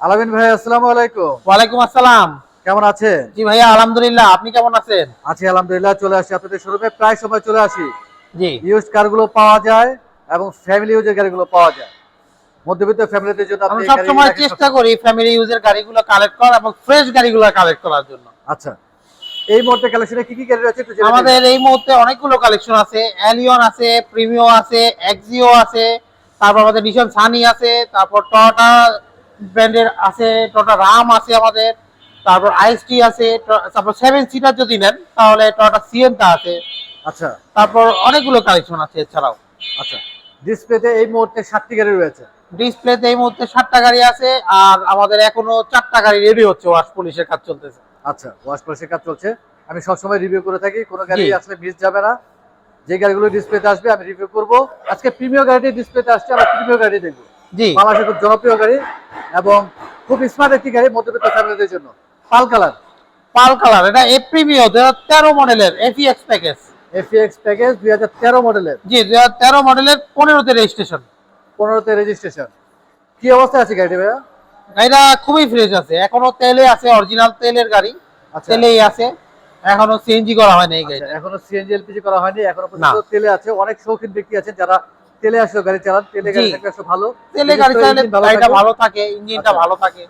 আলামিন ভাই আসসালামু আলাইকুম। ওয়ালাইকুম আসসালাম। কেমন আছে জি ভাইয়া আলহামদুলিল্লাহ। আপনি কেমন আছেন? আছি আলহামদুলিল্লাহ চলে আসি আপনাদের শোরুমে প্রায় সময় চলে আসি। জি। ইউজ কারগুলো পাওয়া যায় এবং ফ্যামিলি ইউজের গাড়িগুলো পাওয়া যায়। মধ্যবিত্ত ফ্যামিলিদের জন্য আমরা এই গাড়ি সবসময় চেষ্টা করি ফ্যামিলি ইউজের গাড়িগুলো কালেক্ট করা এবং ফ্রেশ গাড়িগুলো কালেক্ট করার জন্য। আচ্ছা। এই মুহূর্তে কালেকশনে কি কি গাড়ি রয়েছে একটু আমাদের এই মুহূর্তে অনেকগুলো কালেকশন আছে। অ্যালিয়ন আছে প্রিমিও আছে এক্সিও আছে তারপর আমাদের নিশান সানি আছে তারপর টয়োটা ব্র্যান্ডের আছে টয়োটা রাম আছে আমাদের তারপর আইএসটি আছে তারপর সেভেন সিটার যদি নেন তাহলে টয়োটা সিএনটা আছে। আচ্ছা। তারপর অনেকগুলো কালেকশন আছে এছাড়াও। আচ্ছা। ডিসপ্লেতে এই মুহূর্তে সাতটি গাড়ি রয়েছে? ডিসপ্লেতে এই মুহূর্তে সাতটা গাড়ি আছে আর আমাদের এখনও চারটা গাড়ি রেডি হচ্ছে ওয়াশ পুলিশের কাজ চলতেছে। আচ্ছা ওয়াশ পলিশের কাজ চলছে। আমি সবসময় রিভিউ করে থাকি কোনো গাড়ি আসলে মিস যাবে না। যে গাড়িগুলো ডিসপ্লেতে আসবে আমি রিভিউ করব। আজকে প্রিমিয়ার গাড়িটি ডিসপ্লেতে আসছে আমরা প্রিমিয়ার গাড়ি দেখব। জি। বাংলাদেশের খুব জনপ্রিয় গাড়ি এবং খুব স্মার্ট একটি গাড়ি মধ্যবিত্ত ফ্যামিলিদের জন্য। পাল কালার। পাল কালার এটা এপ্রিমিও দু হাজার তেরো মডেলের এফিএক্স প্যাকেজ এফএক্স প্যাকেজ দুই হাজার তেরো মডেলের। জি দু হাজার তেরো মডেলের পনেরোতে রেজিস্ট্রেশন পনেরোতে রেজিস্ট্রেশন কি অবস্থায় আছে গাড়িটি ভাইয়া? গাড়িটা খুবই ফ্রেশ আছে এখনও তেলে আছে অরিজিনাল তেলের গাড়ি। আচ্ছা। তেলেই আছে এখনও সিএনজি করা হয়নি এই আচ্ছা, এখনও সিএনজি এলপিজি করা হয়নি এখনও পর্যন্ত তেলে আছে। অনেক শৌখিন ব্যক্তি আছেন যারা তেলে আসলে গাড়ি চালান তেলে গাড়ি। থাকলে ভালো। তেলে গাড়ি চালালে গাড়িটা। ভালো থাকে ইঞ্জিনটা আচ্ছা। ভালো থাকে।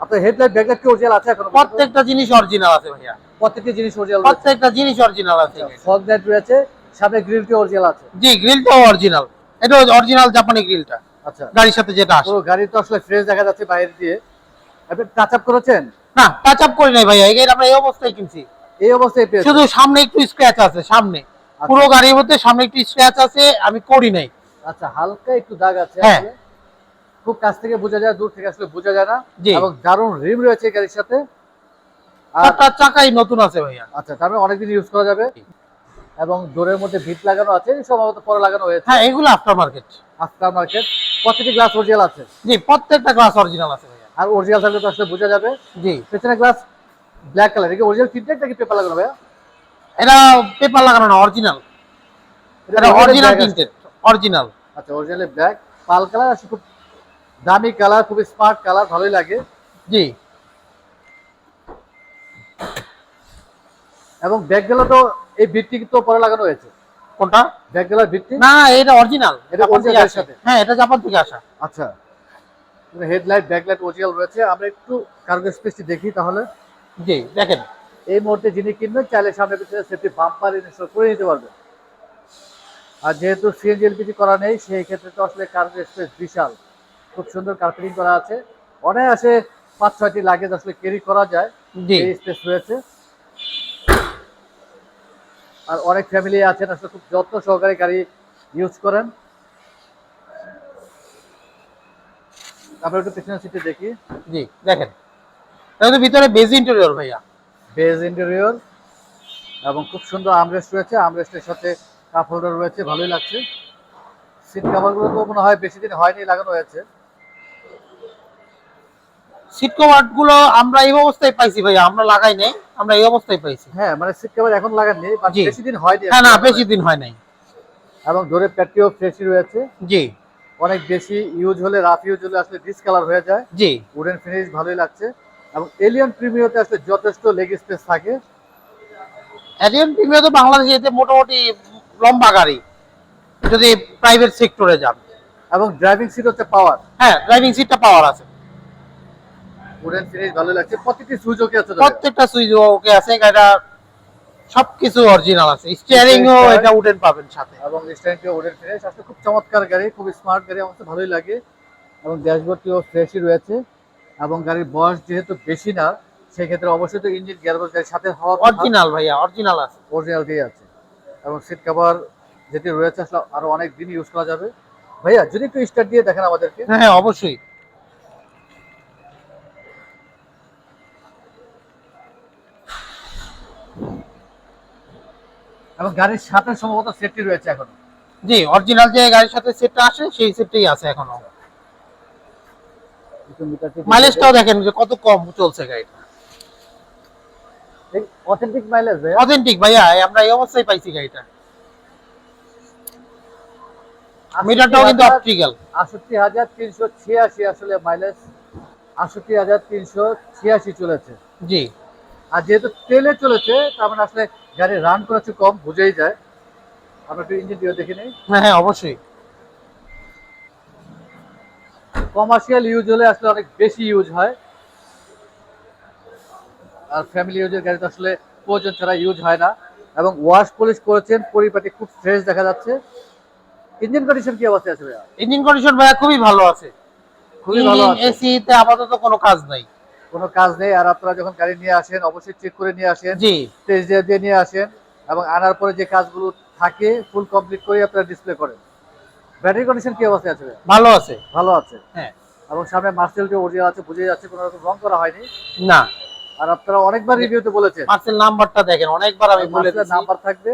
আপনার হেডলাইট ব্যাকলাইট কি অরিজিনাল আছে এখনও? প্রত্যেকটা জিনিস অরিজিনাল আছে ভাইয়া। প্রত্যেকটি জিনিস অরিজিনাল প্রত্যেকটা জিনিস অরিজিনাল আছে ফগ লাইট রয়েছে সামনে গ্রিলটি অরিজিনাল আছে। জি গ্রিলটাও অরিজিনাল এটা অরিজিনাল জাপানি গ্রিলটা আচ্ছা। গাড়ির সাথে যেটা আসে। পুরো গাড়ি তো আসলে ফ্রেশ দেখা যাচ্ছে বাইরে দিয়ে। আপনি টাচ আপ করেছেন? না টাচ আপ করি নাই ভাইয়া। এই গাড়ি আমরা এই অবস্থায় কিনছি। এই অবস্থায় শুধু সামনে একটু স্ক্র্যাচ আছে সামনে। পুরো গাড়ির মধ্যে সামনে একটু স্ক্র্যাচ আছে আমি করি নাই। আচ্ছা হালকা একটু দাগ আছে হ্যাঁ। খুব কাছ থেকে বোঝা যায় দূর থেকে আসলে বোঝা যায় না। এবং দারুণ রিম রয়েছে গাড়ির সাথে। আর চারটা চাকাই নতুন আছে ভাইয়া। আচ্ছা তার মানে অনেকদিন ইউজ করা যাবে। এবং ডোরের মধ্যে ভিট লাগানো আছে সম্ভবত পরে লাগানো হয়েছে। হ্যাঁ এগুলো আফটার মার্কেট আফটার মার্কেট প্রত্যেকটি গ্লাস অরিজিনাল আছে। জি প্রত্যেকটা গ্লাস অরিজিনাল আছে ভাইয়া। আর অরিজিনাল থাকলে তো আসলে বোঝা যাবে। জি। পেছনে গ্লাস ব্ল্যাক কালার এটা অরিজিনাল তিনটে নাকি পেপার লাগানো ভাইয়া? এটা পেপার লাগানো না অরিজিনাল এটা অরিজিনাল প্রিন্টেড অরিজিনাল আচ্ছা অরিজিনাল ব্ল্যাক পাল কালার আসলে খুব দামি কালার খুব স্মার্ট কালার ভালোই লাগে। জি। এবং ব্যাক গেলে তো এই ভিত্তি তো পরে লাগানো হয়েছে। কোনটা? ব্যাক গেলার ভিত্তি? না এটা অরিজিনাল এটা এর সাথে? হ্যাঁ এটা জাপান থেকে আসা। আচ্ছা। হেডলাইট ব্যাকলাইট অরিজিনাল রয়েছে। আমরা একটু কার্গো স্পেসটি দেখি তাহলে। জি দেখেন। এই মুহূর্তে যিনি কিনবেন চাইলে সামনে পিছনে সেফটি বাম্পার ইনস্টল করে নিতে পারবেন। আর যেহেতু সিএনজি এলপিজি করা নেই সেই ক্ষেত্রে তো আসলে কার্গো স্পেস বিশাল। খুব সুন্দর কার্পেটিং করা আছে। অনায়াসে পাঁচ ছয়টি লাগেজ আসলে ক্যারি করা যায়। এই স্পেস রয়েছে। আর অনেক ফ্যামিলি আছেন আসলে খুব যত্ন সহকারে গাড়ি ইউজ করেন। আমরা একটু পিছনের সিটে দেখি। জি দেখেন। এটা তো ভিতরে বেজ ইন্টেরিয়র ভাইয়া। বেজ ইন্টেরিয়র এবং খুব সুন্দর আমরেস্ট রয়েছে আমরেস্টের সাথে কাপ হোল্ডার রয়েছে ভালোই লাগছে। সিট কাভারগুলো তো মনে হয় বেশি দিন হয়নি লাগানো হয়েছে। সিট কভারগুলো আমরা এই অবস্থায় পাইছি ভাইয়া আমরা লাগাই নাই আমরা এই অবস্থায় পাইছি। হ্যাঁ মানে সিট কাভার এখন লাগাননি বেশি দিন হয়নি হ্যাঁ না বেশি দিন হয় নাই। এবং ধরে প্যাটিও ফ্রেশই রয়েছে। জি। অনেক বেশি ইউজ হলে রাফ ইউজ হলে আসলে ডিসকালার হয়ে যায়। জি। উডেন ফিনিশ ভালোই লাগছে। এবং এলিয়ন প্রিমিয়তে আসলে যথেষ্ট লেগ স্পেস থাকে। এলিয়ান প্রিমিয়ার তো বাংলাদেশে এতে মোটামুটি লম্বা গাড়ি যদি প্রাইভেট সেক্টরে যান। এবং ড্রাইভিং সিট হচ্ছে পাওয়ার হ্যাঁ ড্রাইভিং সিটটা পাওয়ার আছে। উডেন ফিনিশ ভালো লাগছে। প্রতিটি সুযোগে আছে প্রত্যেকটা সুইচ ওকে আছে গাড়িটা সবকিছু অরিজিনাল আছে। স্টিয়ারিং ও এটা উডেন পাবেন সাথে। এবং স্ট্যান্ডটিও উডেন ফিনিশ আসলে খুব চমৎকার গাড়ি খুব স্মার্ট গাড়ি আমার ভালোই লাগে। এবং ড্যাশবোর্ডটিও ফ্রেশই রয়েছে। এবং গাড়ির বয়স যেহেতু বেশি না সেই ক্ষেত্রে অবশ্যই তো ইঞ্জিন গিয়ারবক্স গাড়ির সাথে হওয়া অরিজিনাল ভাইয়া অরিজিনাল আছে। অরিজিনাল দিয়ে আছে। এবং সিট কভার যেটি রয়েছে আসলে আরও অনেক দিন ইউজ করা যাবে। ভাইয়া যদি একটু স্টার্ট দিয়ে দেখেন আমাদেরকে। হ্যাঁ হ্যাঁ অবশ্যই। এবং গাড়ির সাথে সম্ভবত সেটটি রয়েছে এখন। জি অরিজিনাল যে গাড়ির সাথে সেটটা আসে সেই সেটটাই আছে এখনও। মাইলেজটাও দেখেন যে কত কম চলছে গাড়িটা অথেন্টিক মাইলেজ অথেন্টিক ভাইয়া? আমরা এই অবস্থায় পাইছি গাড়িটা। মিটারটাও কিন্তু অপটিক্যাল আটষট্টি হাজার তিনশো ছিয়াশি আসলে মাইলেজ আটষট্টি হাজার তিনশো ছিয়াশি চলেছে। জি। আর যেহেতু তেলে চলেছে তার মানে আসলে গাড়ি রান করেছে কম বুঝেই যায়। আমরা একটু ইঞ্জিন দিয়ে দেখে নিই। হ্যাঁ হ্যাঁ অবশ্যই। কমার্শিয়াল ইউজ হলে আসলে অনেক বেশি ইউজ হয়। আর ফ্যামিলি ইউজের গাড়ি তো আসলে প্রয়োজন ছাড়া ইউজ হয় না। এবং ওয়াশ পলিশ করেছেন পরিপাটি খুব ফ্রেশ দেখা যাচ্ছে। ইঞ্জিন কন্ডিশন কি অবস্থায় আছে ভাইয়া? ইঞ্জিন কন্ডিশন ভাইয়া খুবই ভালো আছে। খুবই ভালো আছে। এসি তে আপাতত কোনো কাজ নাই। কোনো কাজ নেই। আর আপনারা যখন গাড়ি নিয়ে আসেন অবশ্যই চেক করে নিয়ে আসেন। জি। টেস্ট দিয়ে নিয়ে আসেন। এবং আনার পরে যে কাজগুলো থাকে ফুল কমপ্লিট করে আপনারা ডিসপ্লে করেন। ব্যাটারি কন্ডিশন কি অবস্থায় আছে? ভালো আছে। ভালো আছে। হ্যাঁ। এবং সামনে মার্সেল যে অরিজিনাল আছে বুঝে যাচ্ছে কোনো রকম রং করা হয়নি। না। আর আপনারা অনেকবার রিভিউতে বলেছেন। পার্সেল নাম্বারটা দেখেন অনেকবার আমি বলে মার্সেলের দিয়েছি নাম্বার থাকবে।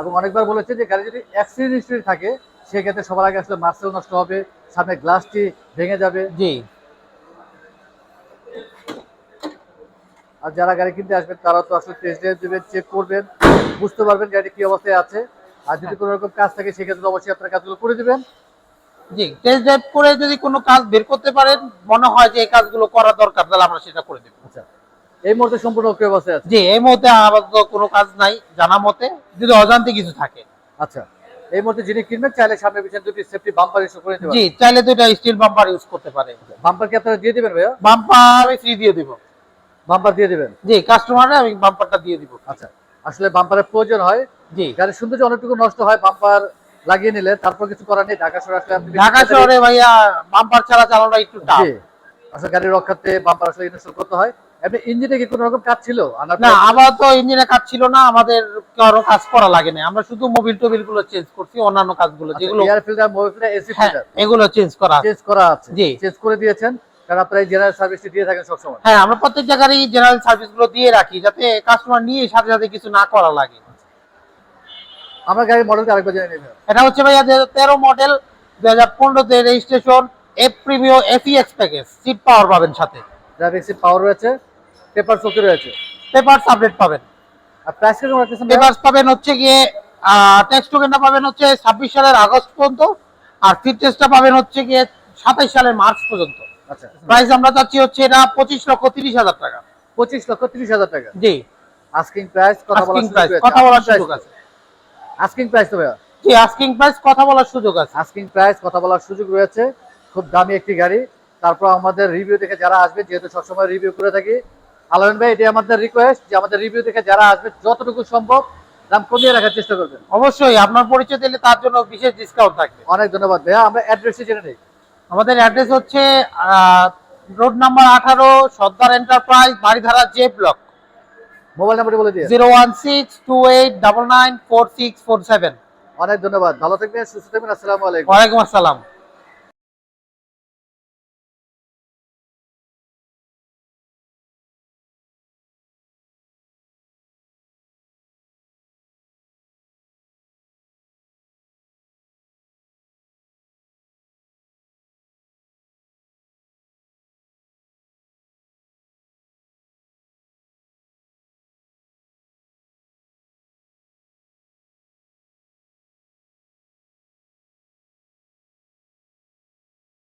এবং অনেকবার বলেছে যে গাড়ি যদি অ্যাক্সিডেন্ট হিস্ট্রি থাকে সেক্ষেত্রে সবার আগে আসলে মার্সেল নষ্ট হবে সামনে গ্লাসটি ভেঙে যাবে। জি। আর যারা গাড়ি কিনতে আসবেন তারা তো আসলে টেস্ট ড্রাইভ দেবেন চেক করবেন বুঝতে পারবেন গাড়ি কি অবস্থায় আছে। আর যদি কোনো রকম কাজ থাকে সেক্ষেত্রে অবশ্যই আপনার কাজগুলো করে দিবেন। জি টেস্ট ড্রাইভ করে যদি কোনো কাজ বের করতে পারেন মনে হয় যে এই কাজগুলো করা দরকার তাহলে আমরা সেটা করে দেব। আচ্ছা এই মুহূর্তে সম্পূর্ণ ওকে আছে? জি এই মুহূর্তে আপাতত কোনো কাজ নাই জানা মতে যদি অজান্তে কিছু থাকে। আচ্ছা এই মুহূর্তে যিনি কিনবেন চাইলে সামনে পিছনে দুটি সেফটি বাম্পার ইস্যু করে দিতে জি চাইলে এটা স্টিল বাম্পার ইউজ করতে পারে। বাম্পার কি আপনারা দিয়ে দিবেন ভাইয়া? বাম্পার আমি ফ্রি দিয়ে দিব। বাম্পার দিয়ে দিবেন? জি কাস্টমারে আমি বাম্পারটা দিয়ে দিব। আচ্ছা আসলে বাম্পারের প্রয়োজন হয় জি। গাড়ির সৌন্দর্য অনেকটুকু নষ্ট হয় বাম্পার লাগিয়ে নিলে তারপর কিছু করার নেই ঢাকা শহরে আসলে ঢাকা শহরে ভাইয়া বাম্পার ছাড়া একটু টাফ আসলে গাড়ির রক্ষার্থে বাম্পার আসলে ইনস্টল করতে হয়। এমনি ইঞ্জিনে কি কোনো রকম কাজ ছিল? না পর- তো ইঞ্জিনে কাজ ছিল না আমাদের কারও কাজ করা লাগে না আমরা শুধু মোবিল টোবিলগুলো চেঞ্জ করছি অন্যান্য কাজগুলো আচ্ছা, যেগুলো air filter mobile filter AC হ্যাঁ ফিল্টার এগুলো চেঞ্জ করা চেঞ্জ করা আছে। জি। চেঞ্জ করে দিয়েছেন কারণ আপনারা জেনারেল সার্ভিসটি দিয়ে থাকেন সবসময়। হ্যাঁ আমরা প্রত্যেক জায়গারই জেনারেল দিয়ে রাখি যাতে কাস্টমার নিয়ে সাথে সাথে কিছু না করা লাগে। আমরা গাড়ির মডেলটা আরেকবার জেনে নেবেন এটা হচ্ছে ভাইয়া হাজার তেরো মডেল দুই হাজার পনেরোতে registration F Premio FX package seat power পাবেন সাথে। ড্রাইভিং সিট পাওয়ার রয়েছে পেপার চৌকি রয়েছে। পেপারস আপডেট পাবেন। আর প্রাইস কীরকম রাখতেছেন? পেপারস পাবেন হচ্ছে গিয়ে ট্যাক্স টোকেনটা পাবেন হচ্ছে ছাব্বিশ সালের আগস্ট পর্যন্ত আর ফিট টেস্টটা পাবেন হচ্ছে গিয়ে সাতাইশ সালের মার্চ পর্যন্ত। আচ্ছা। প্রাইস আমরা চাচ্ছি হচ্ছে এটা পঁচিশ লক্ষ তিরিশ হাজার টাকা। পঁচিশ লক্ষ তিরিশ হাজার টাকা। জি। আস্কিং প্রাইস কথা প্রাইস কথা বলার সুযোগ আছে। আস্কিং প্রাইস তো ভাইয়া? জি আস্কিং প্রাইস কথা বলার সুযোগ আছে। আস্কিং প্রাইস কথা বলার সুযোগ রয়েছে। খুব দামি একটি গাড়ি। তারপর আমাদের রিভিউ দেখে যারা আসবে যেহেতু সবসময় রিভিউ করে থাকি আলমেন ভাই এটি আমাদের রিকোয়েস্ট যে আমাদের রিভিউ দেখে যারা আসবে যতটুকু সম্ভব দাম কমিয়ে রাখার চেষ্টা করবেন। অবশ্যই আপনার পরিচয় দিলে তার জন্য বিশেষ ডিসকাউন্ট থাকবে। অনেক ধন্যবাদ ভাইয়া। আমরা অ্যাড্রেসটি জেনে নিই। আমাদের অ্যাড্রেস হচ্ছে রোড নাম্বার আঠারো Sardar enterprise Baridhara J block mobile নাম্বারটি বলে দিয়ে zero one six two eight double nine four six four seven. অনেক ধন্যবাদ। ভালো থাকবেন সুস্থ থাকবেন আসসালামু আলাইকুম। ওয়ালাইকুম আসসালাম।